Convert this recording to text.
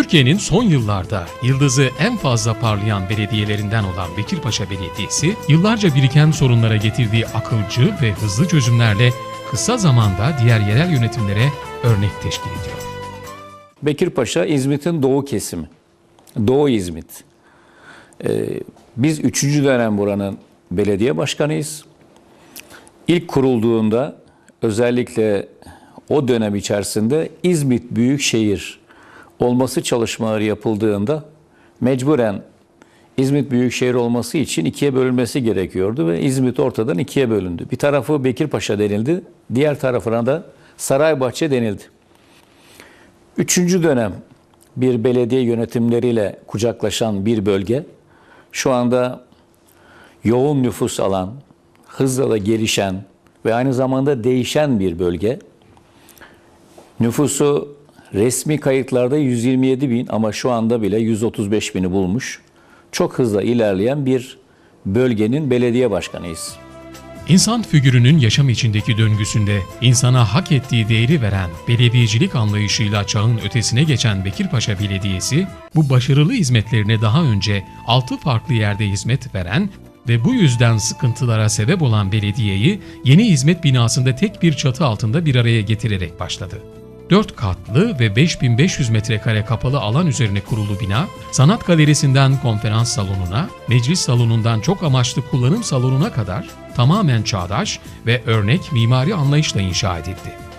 Türkiye'nin son yıllarda yıldızı en fazla parlayan belediyelerinden olan Bekirpaşa Belediyesi, yıllarca biriken sorunlara getirdiği akılcı ve hızlı çözümlerle kısa zamanda diğer yerel yönetimlere örnek teşkil ediyor. Bekirpaşa İzmit'in doğu kesimi. Doğu İzmit. Ee, biz üçüncü dönem buranın belediye başkanıyız. İlk kurulduğunda özellikle o dönem içerisinde İzmit Büyükşehir olması çalışmaları yapıldığında mecburen İzmit Büyükşehir olması için ikiye bölünmesi gerekiyordu ve İzmit ortadan ikiye bölündü. Bir tarafı Bekirpaşa denildi, diğer tarafına da Saraybaşçe denildi. Üçüncü dönem bir belediye yönetimleriyle kucaklaşan bir bölge. Şu anda yoğun nüfus alan, hızla da gelişen ve aynı zamanda değişen bir bölge. Nüfusu resmi kayıtlarda 127 bin ama şu anda bile 135 bini bulmuş. Çok hızla ilerleyen bir bölgenin belediye başkanıyız. İnsan figürünün yaşam içindeki döngüsünde insana hak ettiği değeri veren belediyecilik anlayışıyla çağın ötesine geçen Bekirpaşa Belediyesi, bu başarılı hizmetlerine daha önce 6 farklı yerde hizmet veren ve bu yüzden sıkıntılara sebep olan belediyeyi yeni hizmet binasında tek bir çatı altında bir araya getirerek başladı. 4 katlı ve 5500 metrekare kapalı alan üzerine kurulu bina, sanat galerisinden konferans salonuna, meclis salonundan çok amaçlı kullanım salonuna kadar tamamen çağdaş ve örnek mimari anlayışla inşa edildi.